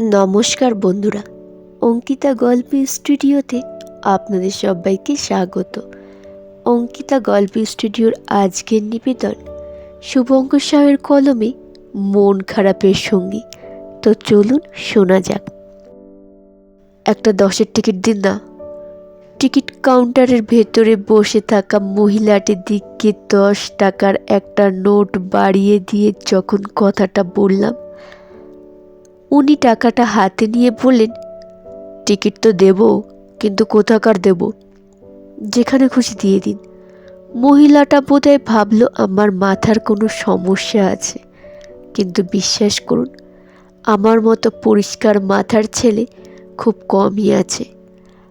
নমস্কার বন্ধুরা, অঙ্কিতা গল্প স্টুডিওতে আপনাদের সবাইকে স্বাগত। অঙ্কিতা গল্প স্টুডিওর আজকের নিবেদন শুভঙ্কর সাহের কলমে মন খারাপের সঙ্গী। তো চলুন শোনা যাক। একটা দশের টিকিট দিন না। টিকিট কাউন্টারের ভেতরে বসে থাকা মহিলাটির দিকে দশ টাকার একটা নোট বাড়িয়ে দিয়ে যখন কথাটা বললাম উনি টাকাটা হাতে নিয়ে বললেন, টিকিট তো দেব, কিন্তু কোথাকার দেব? যেখানে খুশি দিয়ে দিন। মহিলাটা বোধহয় ভাবলো, আমার মাথার কোনো সমস্যা আছে। কিন্তু বিশ্বাস করুন, আমার মতো পরিষ্কার মাথার ছেলে খুব কমই আছে।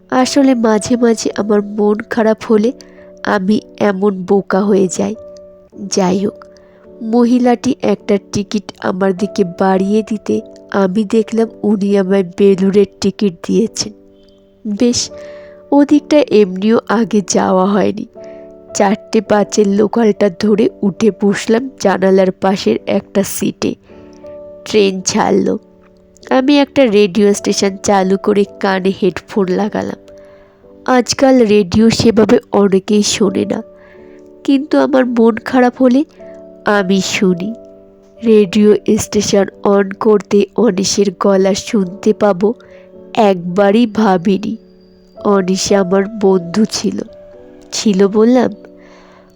আসলে মাঝে মাঝে আমার মন খারাপ হলে আমি এমন বোকা হয়ে যাই। যাই হোক, মহিলাটি একটা টিকিট আমার দিকে বাড়িয়ে দিতে আমি দেখলাম উনি আমায় বেলুরের টিকিট দিয়েছেন। বেশ, ওদিকটা এমনিও আগে যাওয়া হয়নি। চারটে পাঁচের লোকালটা ধরে উঠে বসলাম জানালার পাশের একটা সিটে। ট্রেন ছাড়ল। আমি একটা রেডিও স্টেশন চালু করে কানে হেডফোন লাগালাম। আজকাল রেডিও সেভাবে অনেকেই শোনে না। কিন্তু আমার মন খারাপ হলে আমি শুনি। রেডিও স্টেশন অন করতে অনিশের গলা শুনতে পাবো, একবারই ভাবিনি। অনিশা আমার বন্ধু ছিল। ছিল বললাম,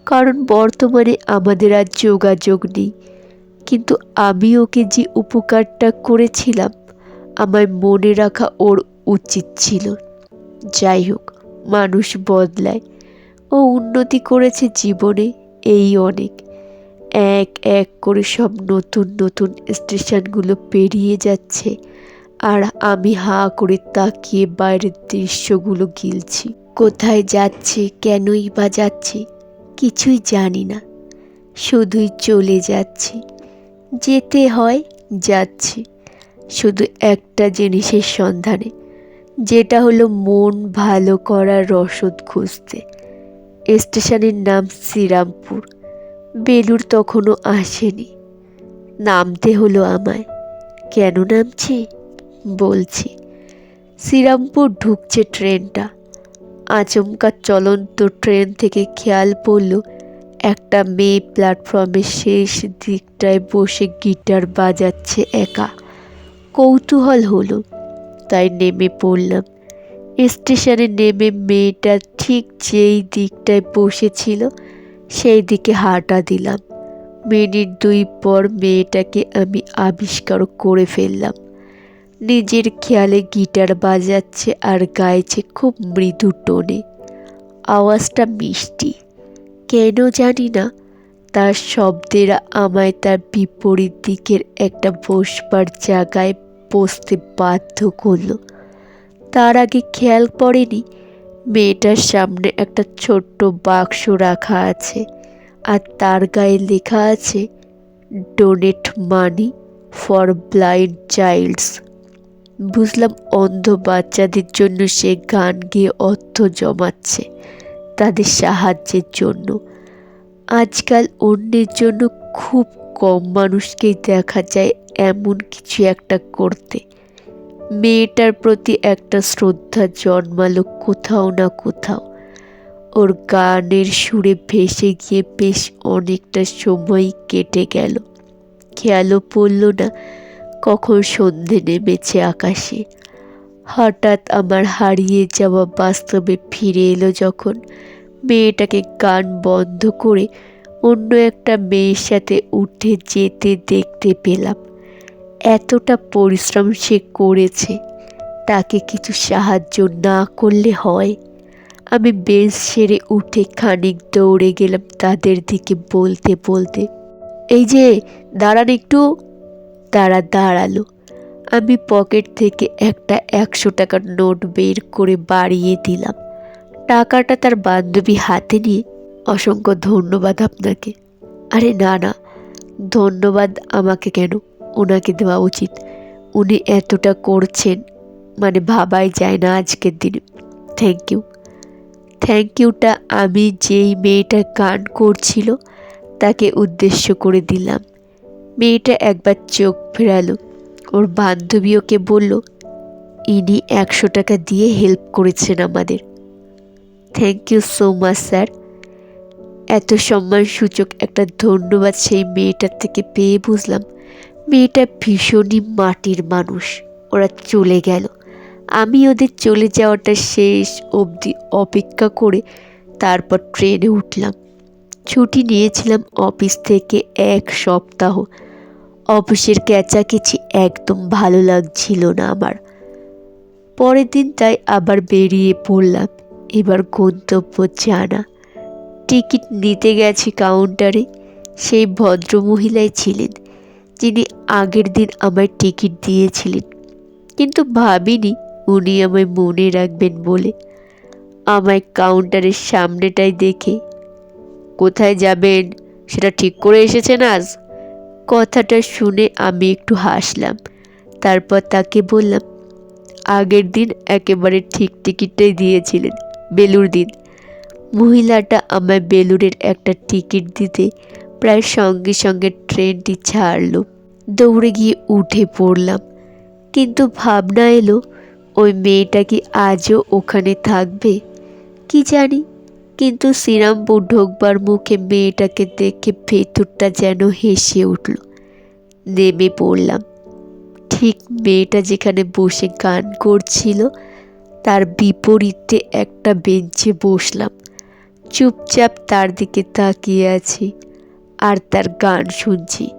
কারণ বর্তমানে আমাদের আর যোগাযোগ নেই। কিন্তু আমি ওকে যে উপকারটা করেছিলাম, আমায় মনে রাখা ওর উচিত ছিল। যাই হোক, মানুষ বদলায়। ও উন্নতি করেছে জীবনে এই অনেক। এক এক করে সব নতুন নতুন স্টেশনগুলো পেরিয়ে যাচ্ছে। আর আমি হা করে তাকিয়ে বাইরের দৃশ্যগুলো গিলছি। কোথায় যাচ্ছে, কেনই বা যাচ্ছে, কিছুই জানি না। শুধুই চলে যাচ্ছি। যেতে হয়, যাচ্ছি। শুধু একটা জিনিসের সন্ধানে, যেটা হলো মন ভালো করার রসদ খুঁজতে। স্টেশনের নাম শ্রীরামপুর। বেলুর তখনও আসেনি। নামতে হলো আমায়। কেন নামছি? বলছি। শ্রীরামপুর ঢুকছে ট্রেনটা। আচমকা চলন্ত ট্রেন থেকে খেয়াল পড়ল, একটা মেয়ে প্ল্যাটফর্মের শেষ দিকটায় বসে গিটার বাজাচ্ছে একা। কৌতূহল হলো, তাই নেমে পড়লাম। স্টেশনে নেমে মেয়েটা ঠিক যেই দিকটায় বসেছিল সেই দিকে হাঁটা দিলাম। মিনিট দুই পর মেয়েটাকে আমি আবিষ্কার করে ফেললাম। নিজের খেয়ালে গিটার বাজাচ্ছে আর গাইছে খুব মৃদু টোনে। আওয়াজটা মিষ্টি। কেন জানি না, তার শব্দেরা আমায় তার বিপরীত দিকের একটা বসবার জায়গায় বসতে বাধ্য করল। তার আগে খেয়াল পড়েনি মেয়েটার সামনে একটা ছোট্ট বাক্স রাখা আছে আর তার গায়ে লেখা আছে donate money for blind childs বুঝলাম অন্ধ বাচ্চাদের জন্য সে গান গিয়ে অর্থ জমাচ্ছে তাদের সাহায্যের জন্য। আজকাল অন্যের জন্য খুব কম মানুষকেই দেখা যায় এমন কিছু একটা করতে। মেয়েটার প্রতি একটা শ্রদ্ধা জন্মালো কোথাও না কোথাও। ওর গানের সুরে ভেসে গিয়ে বেশ অনেকটা সময় কেটে গেল। খেয়ালও পড়ল না কখন সন্ধে নেমেছে আকাশে। হঠাৎ আমার হারিয়ে যাওয়া বাস্তবে ফিরে এলো যখন মেয়েটাকে গান বন্ধ করে অন্য একটা মেয়ের সাথে উঠে যেতে দেখতে পেলাম। এতটা পরিশ্রম সে করেছে, তাকে কিছু সাহায্য না করলে হয়। আমি বেঞ্চ সেরে উঠে খানিক দৌড়ে গেলাম তাদের দিকে বলতে বলতে। এই যে, দাঁড়ান একটু। তারা দাঁড়াল। আমি পকেট থেকে একটা একশো টাকার নোট বের করে বাড়িয়ে দিলাম। টাকাটা তার বান্ধবী হাতে নিয়ে, অসংখ্য ধন্যবাদ আপনাকে। আরে না না, ধন্যবাদ আমাকে কেন? ওনাকে দেওয়া উচিত। উনি এতটা করছেন মানে ভাবাই যায় না আজকের দিনে। থ্যাংক ইউ থ্যাংক ইউটা আমি যেই মেয়েটা গান করছিল, তাকে উদ্দেশ্য করে দিলাম। মেয়েটা একবার চোখ ফেরালো। ওর বান্ধবী ওকে বলল, ইনি একশো টাকা দিয়ে হেল্প করেছেন আমাদের। Thank you so much sir এত সম্মানসূচক একটা ধন্যবাদ সেই মেয়েটার থেকে পেয়ে বুঝলাম। মেয়েটা ভীষণই মাটির মানুষ। ওরা চলে গেল। আমি ওদের চলে যাওয়াটা শেষ অবধি অপেক্ষা করে তারপর ট্রেনে উঠলাম। ছুটি নিয়েছিলাম অফিস থেকে এক সপ্তাহ। অফিসের ক্যাচাকেচি একদম ভালো লাগছিল না আমার। পরের দিন তাই আবার বেরিয়ে পড়লাম। এবার গন্তব্য জানা। টিকিট নিতে গেছি কাউন্টারে। সেই ভদ্রমহিলাই ছিলেন। যিনি আগের দিন আমায় টিকিট দিয়েছিলেন। কিন্তু ভাবিনি উনি আমায় মনে রাখবেন বলে। আমায় কাউন্টারের সামনেটাই দেখে, কোথায় যাবেন? সেটা ঠিক করে এসেছেন আজ? কথাটা শুনে আমি একটু হাসলাম। তারপর তাকে বললাম, আগের দিন একেবারে ঠিক টিকিটটাই দিয়েছিলেন বেলুর দিন। মহিলাটা আমায় বেলুরের একটা টিকিট দিতে প্রায় সঙ্গে সঙ্গে ট্রেনটি ছাড়লো। দৌড়ে গিয়ে উঠে পড়লাম। কিন্তু ভাবনা এলো, ওই মেয়েটা কি আজও ওখানে থাকবে? কি জানি, কিন্তু শ্রীরামপুর ঢোকবার মুখে মেয়েটাকে দেখে ভেতরটা যেন হেসে উঠল। নেমে পড়লাম। ঠিক মেয়েটা যেখানে বসে গান করছিল, তার বিপরীতে একটা বেঞ্চে বসলাম। চুপচাপ তার দিকে তাকিয়ে আছি। আর তার গান শুনছি।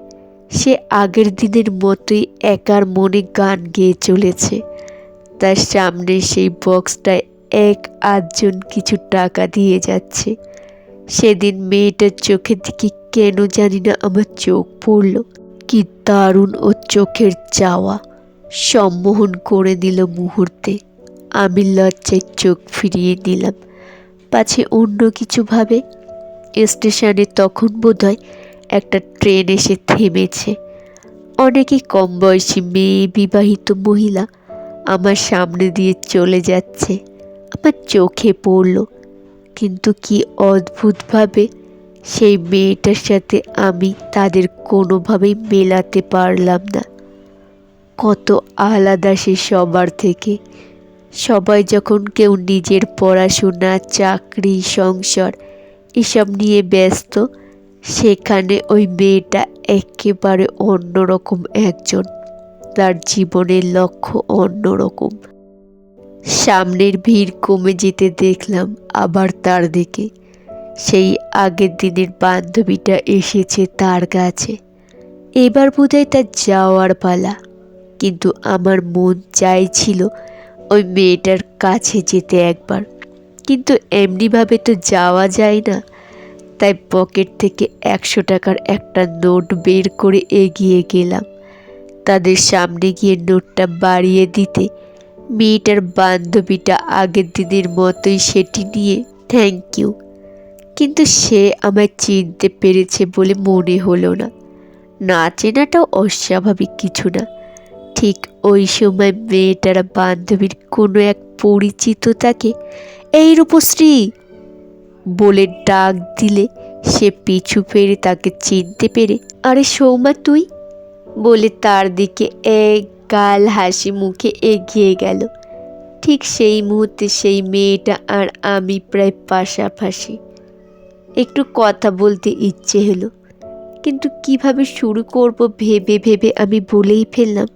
সে আগের দিনের মতোই একার মনে গান গেয়ে চলেছে। তার সামনে সেই বক্সটায় এক আধজন কিছু টাকা দিয়ে যাচ্ছে। সেদিন মেয়েটার চোখের দিকে কেন জানি না আমার চোখ পড়ল। কি দারুণ ও চোখের চাওয়া। সম্মোহন করে দিল মুহূর্তে। আমি লজ্জায় চোখ ফিরিয়ে নিলাম। পাছে অন্য কিছু ভাবে? স্টেশনে তখন বোধহয় একটা ট্রেন এসে থেমেছে। অনেকে কম বয়সী মেয়ে, বিবাহিত মহিলা আমার সামনে দিয়ে চলে যাচ্ছে। আমার চোখে পড়ল। কিন্তু কি অদ্ভুতভাবে সেই মেয়েটার সাথে আমি তাদের কোনোভাবেই মেলাতে পারলাম না। কত আলাদা সে সবার থেকে। সবাই যখন কেউ নিজের পড়াশোনা, চাকরি, সংসার এসব নিয়ে ব্যস্ত। সেখানে ওই মেয়েটা একেবারে অন্যরকম একজন। তার জীবনের লক্ষ্য অন্যরকম। সামনের ভিড় কমে যেতে দেখলাম আবার তার দিকে। সেই আগের দিনের বান্ধবীটা এসেছে তার কাছে। এবার বোধহয় তার যাওয়ার পালা। কিন্তু আমার মন চাইছিল ওই মেয়েটার কাছে যেতে একবার। কিন্তু এমনিভাবে তো যাওয়া যায় না। তাই পকেট থেকে একশো টাকার একটা নোট বের করে এগিয়ে গেলাম। তাদের সামনে গিয়ে নোটটা বাড়িয়ে দিতে মেয়েটার বান্ধবীটা আগের দিনের মতোই সেটি নিয়ে থ্যাংক ইউ কিন্তু সে আমায় চিনতে পেরেছে বলে মনে হলো না। না চেনাটাও অস্বাভাবিক কিছু না। ঠিক ওই সময় মেয়েটার বান্ধবীর কোনো এক পরিচিত তাকে এই রূপশ্রী বলে ডাক দিলে সে পিছু ফেরে তাকে চিনতে পেরে, আরে সৌমা, তুই? বলে তার দিকে এক গাল হাসি মুখে এগিয়ে গেল। ঠিক সেই মুহূর্তে সেই মেয়েটা আর আমি প্রায় পাশাপাশি। একটু কথা বলতে ইচ্ছে হলো, কিন্তু কীভাবে শুরু করব ভেবে ভেবে আমি বলেই ফেললাম,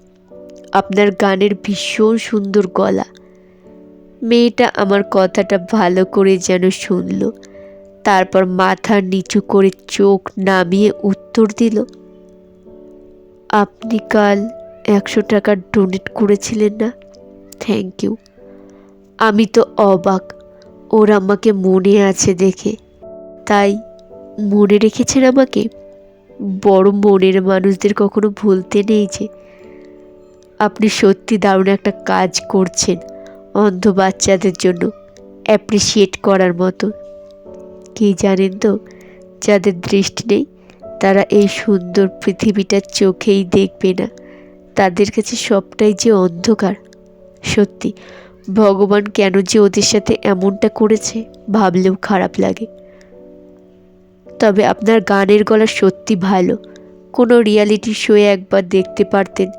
আপনার গানের ভীষণ সুন্দর গলা মেয়েটা আমার কথাটা ভালো করে যেন শুনল। তারপর মাথা নিচু করে চোখ নামিয়ে উত্তর দিল, আপনি কাল একশো টাকা ডোনেট করেছিলেন না? থ্যাংক ইউ আমি তো অবাক, ওর আমাকে মনে আছে দেখে। তাই মনে রেখেছেন আমাকে? বড় মনের মানুষদের কখনো ভুলতে নেই যে, আপনি সত্যি দারুণ একটা কাজ করছেন। অন্ধ বাচ্চাদের জন্য অ্যাপ্রিসিয়েট করার মতো। কি জানেন তো, যাদের দৃষ্টি নেই, তারা এই সুন্দর পৃথিবীটা চোখেই দেখবে না। তাদের কাছে সবটাই যে অন্ধকার। সত্যি, ভগবান কেন যে ওদের সাথে এমনটা করেছে ভাবলেও খারাপ লাগে। তবে আপনার গানের গলা সত্যি ভালো। কোনো রিয়ালিটি শোয়ে একবার দেখতে পারতেন।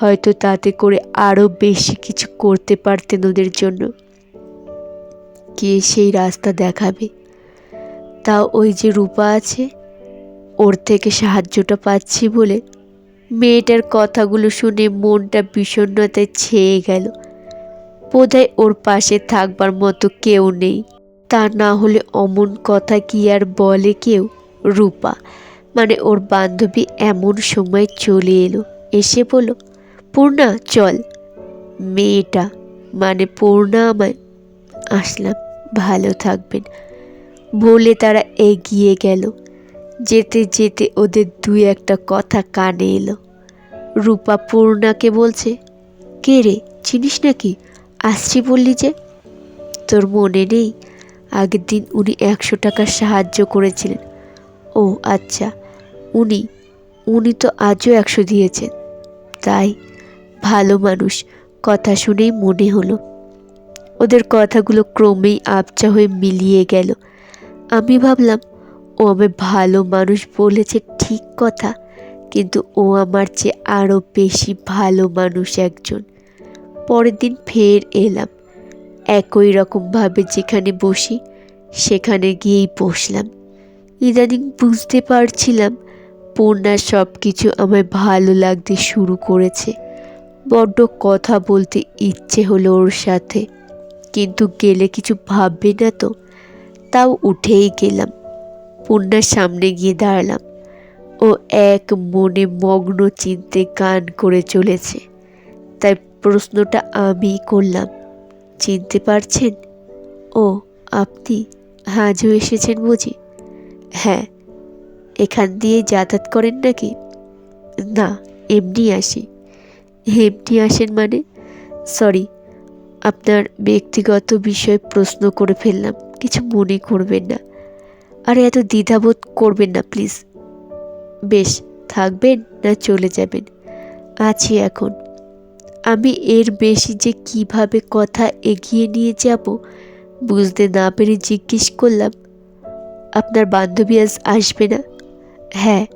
হয়তো তাতে করে আরও বেশি কিছু করতে পারতেন ওদের জন্য। কে সেই রাস্তা দেখাবে। তাও ওই যে রূপা আছে, ওর থেকে সাহায্যটা পাচ্ছি বলে মেয়েটার কথাগুলো শুনে মনটা বিষণ্ণতায় ছেয়ে গেল। বোধহয় ওর পাশে থাকবার মতো কেউ নেই। তা না হলে অমন কথা কি আর বলে কেউ? রূপা মানে ওর বান্ধবী এমন সময় চলে এলো, এসে বলো পূর্ণা, চল। মেয়েটা মানে পূর্ণা আমায়। আসলাম, ভালো থাকবেন। বলে তারা এগিয়ে গেল। যেতে যেতে ওদের দুই একটা কথা কানে এলো। রূপা পূর্ণাকে বলছে, কে রে, চিনিস নাকি? আসছি বললি যে। তোর মনে নেই? আগের দিন উনি একশো টাকা সাহায্য করেছিলেন। ও আচ্ছা। উনি উনি তো আজও একশো দিয়েছেন। তাই ভালো মানুষ। কথা শুনেই মনে হলো। ওদের কথাগুলো ক্রমেই আবচা হয়ে মিলিয়ে গেল। আমি ভাবলাম, ও আমি ভালো মানুষ বলেছে ঠিক কথা, কিন্তু ও আমার চেয়ে আরও বেশি ভালো মানুষ একজন। পরের দিন ফের এলাম। একই রকমভাবে যেখানে বসি, সেখানে গিয়েই বসলাম। ইদানিং বুঝতে পারছিলাম, পূর্ণার সব কিছু আমায় ভালো লাগতে শুরু করেছে। বড্ড কথা বলতে ইচ্ছে হলো ওর সাথে। কিন্তু গেলে কিছু ভাববে না তো। তাও উঠেই গেলাম। পূর্ণার সামনে গিয়ে দাঁড়ালাম। ও এক মনে মগ্ন চিনতে গান করে চলেছে। তাই প্রশ্নটা আমি করলাম। চিনতে পারছেন? ও, আপনি আজও এসেছেন বুঝি? হ্যাঁ। এখান দিয়ে যাতায়াত করেন নাকি? না, এমনি আসি। এমনি আসেন মানে? সরি আপনার ব্যক্তিগত বিষয়ে প্রশ্ন করে ফেললাম। কিছু মনে করবেন না। আর এত দ্বিধাবোধ করবেন না, প্লিজ। বেশ, থাকবেন না চলে যাবেন। আছি এখন। আমি এর বেশি যে কীভাবে কথা এগিয়ে নিয়ে যাব, বুঝতে না পেরে জিজ্ঞেস করলাম, আপনার বান্ধবী আজ আসবে না? হ্যাঁ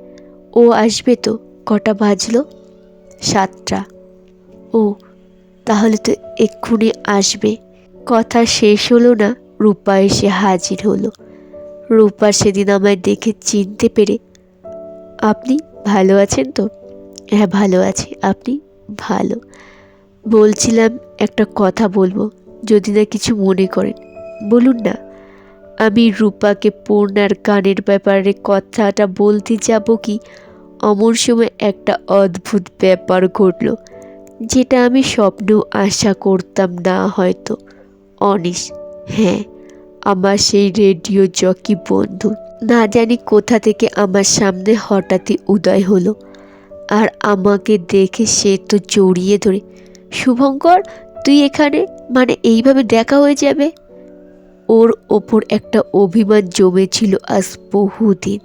ও আসবে তো, কটা বাজলো? সাতটা। ও, তাহলে তো এক্ষুনি আসবে। কথা শেষ হলো না, রূপা এসে হাজির হলো। রূপা সেদিন আমায় দেখে চিনতে পেরে, আপনি ভালো আছেন তো? হ্যাঁ ভালো আছি, আপনি ভালো। বলছিলাম একটা কথা বলব, যদি না কিছু মনে করেন। বলুন না, আমি রূপাকে পূর্ণার গানের ব্যাপারে কথাটা বলতে যাব কি? অমন সময় একটা অদ্ভুত ব্যাপার ঘটল। যেটা আমি স্বপ্নেও আশা করতাম না হয়তো। অনিশ হ্যাঁ আমার সেই রেডিও জকি বন্ধু। না জানি কোথা থেকে আমার সামনে হঠাৎই উদয় হলো। আর আমাকে দেখে সে তো জড়িয়ে ধরে, শুভঙ্কর, তুই এখানে? মানে এইভাবে দেখা হয়ে যাবে? ওর ওপর একটা অভিমান জমেছিল আজ বহুদিন।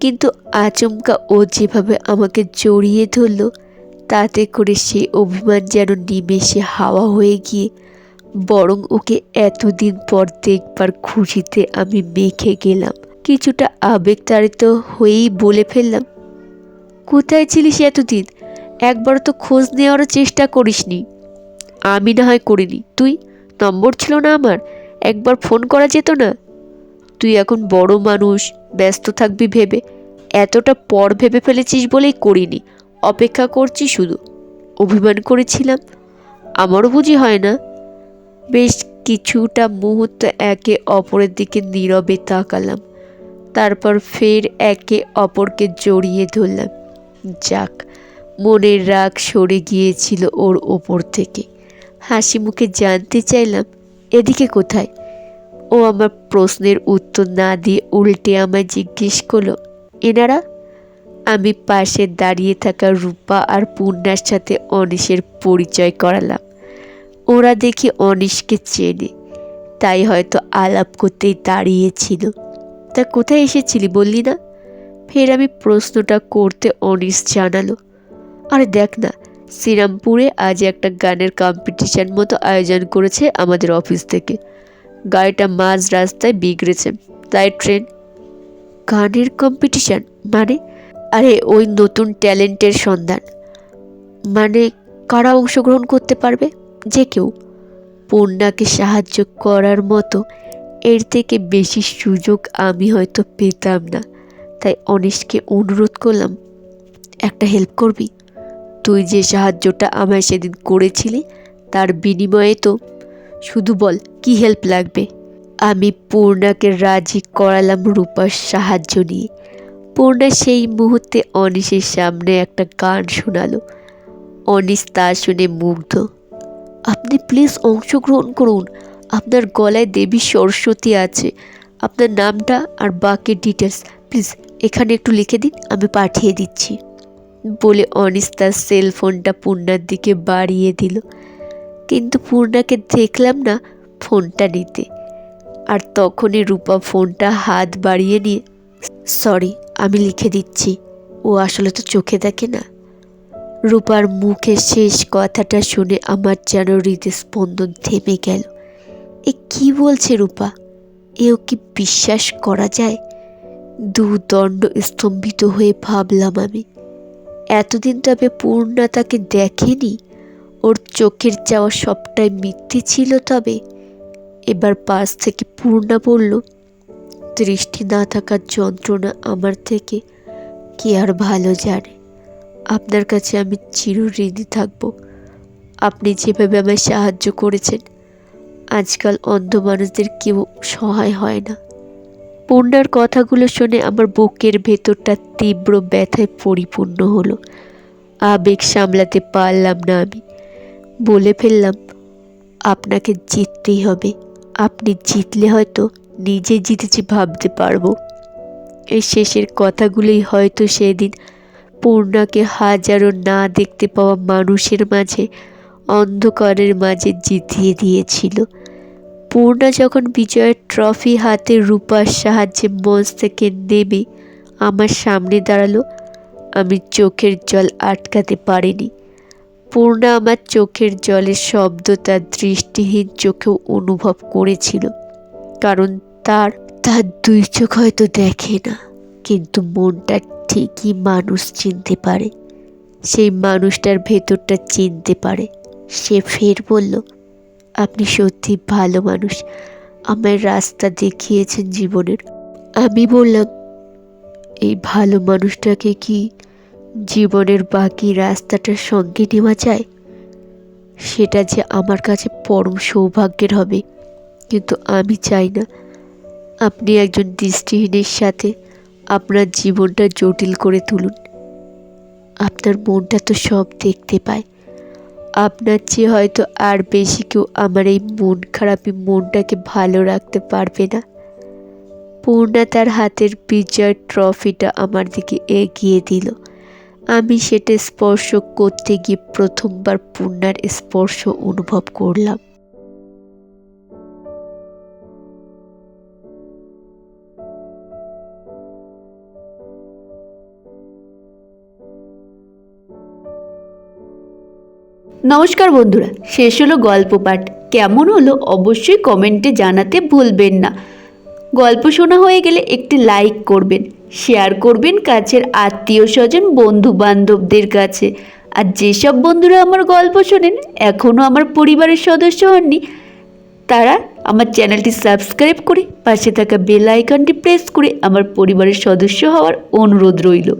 কিন্তু আচমকা ও যেভাবে আমাকে জড়িয়ে ধরল তাতে করে সে অভিমান যেন নিমেষে হাওয়া হয়ে গিয়ে, বরং ওকে এতদিন পর দেখবার খুশিতে আমি মেখে গেলাম। কিছুটা আবেগতাড়িত হয়েই বলে ফেললাম, কোথায় ছিলিস এতদিন? একবার তো খোঁজ নেওয়ারও চেষ্টা করিসনি। আমি না হয় করিনি। তুই? নম্বর ছিল না আমার। একবার ফোন করা যেত না। তুই এখন বড় মানুষ, ব্যস্ত থাকবি ভেবে। এতটা পর ভেবে ফেলেছিস বলেই করিনি। অপেক্ষা করছি শুধু। অভিমান করেছিলাম। আমারও বুঝি হয় না। বেশ কিছুটা মুহূর্ত একে অপরের দিকে নীরবে তাকালাম। তারপর ফের একে অপরকে জড়িয়ে ধরলাম। যাক, মনের রাগ সরে গিয়েছিল ওর ওপর থেকে। হাসি মুখে জানতে চাইলাম, এদিকে কোথায়? ও আমার প্রশ্নের উত্তর না দিয়ে উল্টে আমায় জিজ্ঞেস করল, এনারা? আমি পাশে দাঁড়িয়ে থাকা রূপা আর পূর্ণার সাথে অনিশের পরিচয় করালাম। ওরা দেখি অনিশকে চেনে। তাই হয়তো আলাপ করতেই দাঁড়িয়েছিল। তা কোথায় এসেছিলি বললি না? ফের আমি প্রশ্নটা করতে অনিশ জানালো। আরে দেখ না, শ্রীরামপুরে আজ একটা গানের কম্পিটিশান মতো আয়োজন করেছে আমাদের অফিস থেকে। গাড়িটা মাঝ রাস্তায় বিগড়েছে, তাই ট্রেন গানের কম্পিটিশান মানে আরে, ওই নতুন ট্যালেন্টের সন্ধান। মানে কারা অংশগ্রহণ করতে পারবে? যে কেউ। পূর্ণাকে সাহায্য করার মতো এর থেকে বেশি সুযোগ আমি হয়তো পেতাম না। তাই অনিশকে অনুরোধ করলাম, একটা হেল্প করবি? তুই যে সাহায্যটা আমায় সেদিন করেছিলি, তার বিনিময়ে তো শুধু বল, কি হেল্প লাগবে? আমি পূর্ণাকে রাজি করালাম রূপার সাহায্য নিয়ে। পূর্ণা সেই মুহূর্তে অনিশের সামনে একটা গান শোনালো। অনিশ তা শুনে মুগ্ধ। আপনি প্লিজ অংশগ্রহণ করুন। আপনার গলায় দেবী সরস্বতী আছে। আপনার নামটা আর বাকি ডিটেলস প্লিজ এখানে একটু লিখে দিন, আমি পাঠিয়ে দিচ্ছি। বলে অনিশ তার সেল ফোনটা পূর্ণার দিকে বাড়িয়ে দিল। কিন্তু পূর্ণাকে দেখলাম না ফোনটা নিতে। আর তখনই রূপা ফোনটা হাত বাড়িয়ে নিয়ে সরি আমি লিখে দিচ্ছি। ও আসলে তো চোখে দেখে না। রূপার মুখে শেষ কথাটা শুনে আমার যেন হৃদস্পন্দন থেমে গেল। এ কি বলছে রূপা? এও কি বিশ্বাস করা যায়? দুদণ্ড স্তম্ভিত হয়ে ভাবলাম আমি। এতদিন তবে পূর্ণা তাকে দেখেনি? ওর চোখের চাওয়া সবটাই মিথ্যে ছিল তবে? এবার পাশ থেকে পূর্ণা বলল দৃষ্টি না থাকার যন্ত্রণা আমার থেকে কে আর ভালো জানে? আপনার কাছে আমি চিরঋণী থাকব। আপনি যেভাবে আমায় সাহায্য করেছেন, আজকাল অন্ধ মানুষদের কেউ সহায় হয় না। পূর্ণার কথাগুলো শুনে আমার বুকের ভেতরটা তীব্র ব্যথায় পরিপূর্ণ হলো। আবেগ সামলাতে পারলাম না আমি। বলে ফেললাম, আপনাকে জিততেই হবে। আপনি জিতলে হয়তো নিজে জিতেছি, ভাবতে পারব। এই শেষের কথাগুলোই হয়তো সেদিন পূর্ণাকে হাজারো না দেখতে পাওয়া মানুষের মাঝে, অন্ধকারের মাঝে জিতিয়ে দিয়েছিল। পূর্ণা যখন বিজয়ের ট্রফি হাতে রূপার সাহায্যে মঞ্চ থেকে নেমে আমার সামনে দাঁড়াল, আমি চোখের জল আটকাতে পারিনি। পূর্ণা আমার চোখের জলের শব্দ তার দৃষ্টিহীন চোখেও অনুভব করেছিল, কারণ তার তার দুই চোখ হয়তো দেখে না, কিন্তু মনটা ঠিকই মানুষ চিনতে পারে। সেই মানুষটার ভেতরটা চিনতে পারে। সে ফের বলল, আপনি সত্যি ভালো মানুষ। আমার রাস্তা দেখিয়েছেন জীবনের। আমি বললাম, এই ভালো মানুষটাকে কি জীবনের বাকি রাস্তাটার সঙ্গে নেওয়া যায়? সেটা যে আমার কাছে পরম সৌভাগ্যের হবে, কিন্তু আমি চাই না। আপনি একজন দৃষ্টিহীনের সাথে আপনার জীবনটা জটিল করে তুলুন। আপনার মনটা তো সব দেখতে পায়। আপনার চেয়ে হয়তো আর বেশি কেউ আমার এই মন খারাপি মনটাকে ভালো রাখতে পারবে না। পূর্ণা তার হাতের বিজয় ট্রফিটা আমার দিকে এগিয়ে দিল। আমি সেটা স্পর্শ করতে গিয়ে প্রথমবার পূর্ণার স্পর্শ অনুভব করলাম। নমস্কার বন্ধুরা, শেষ হলো গল্প পাঠ। কেমন হলো অবশ্যই কমেন্টে জানাতে ভুলবেন না। গল্প শোনা হয়ে গেলে একটি লাইক করবেন শেয়ার করবেন কাছের আত্মীয় স্বজন বন্ধু বান্ধবদের কাছে। আর যেসব বন্ধুরা আমার গল্প শোনেন এখনও আমার পরিবারের সদস্য হননি, তারা আমার চ্যানেলটি সাবস্ক্রাইব করে পাশে থাকা বেল আইকনটি প্রেস করে আমার পরিবারের সদস্য হওয়ার অনুরোধ রইল।